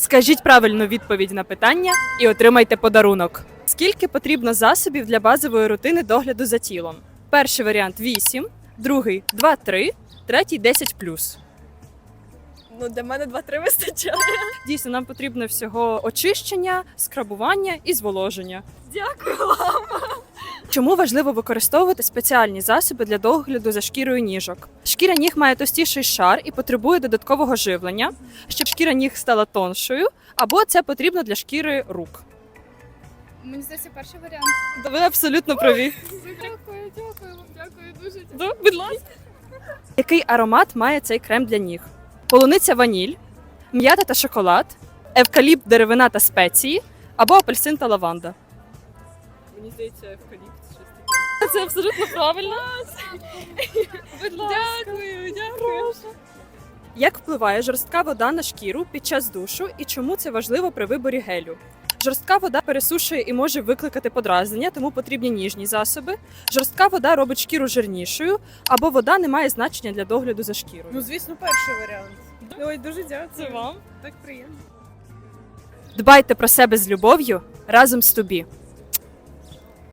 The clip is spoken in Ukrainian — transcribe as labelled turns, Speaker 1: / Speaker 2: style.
Speaker 1: Скажіть правильну відповідь на питання і отримайте подарунок. Скільки потрібно засобів для базової рутини догляду за тілом? Перший варіант 8, другий 2-3, третій 10
Speaker 2: Ну, для мене 2-3 вистачає.
Speaker 1: Дійсно, нам потрібно всього очищення, скрабування і зволоження.
Speaker 2: Дякую вам.
Speaker 1: Чому важливо використовувати спеціальні засоби для догляду за шкірою ніжок? Шкіра ніг має товстіший шар і потребує додаткового живлення, щоб шкіра ніг стала тоншою, або це потрібно для шкіри рук.
Speaker 3: Мені здається, перший варіант.
Speaker 1: Ви абсолютно праві.
Speaker 3: Дякую, дякую вам, дякую дуже.
Speaker 1: Да, будь ласка. Який аромат має цей крем для ніг? Полуниця ваніль, м'ята та шоколад, евкаліпт, деревина та спеції або апельсин та лаванда.
Speaker 2: Мені здається, евкаліпт щось таке.
Speaker 1: Це абсолютно правильно. Будь ласка.
Speaker 2: Дякую, дякую.
Speaker 1: Як впливає жорстка вода на шкіру під час душу і чому це важливо при виборі гелю? Жорстка вода пересушує і може викликати подразнення, тому потрібні ніжні засоби. Жорстка вода робить шкіру жирнішою, або вода не має значення для догляду за шкірою.
Speaker 2: Ну, звісно, перший варіант. Ой, дуже дякую.
Speaker 1: Це вам.
Speaker 2: Так приємно.
Speaker 1: Дбайте про себе з любов'ю разом з тобі.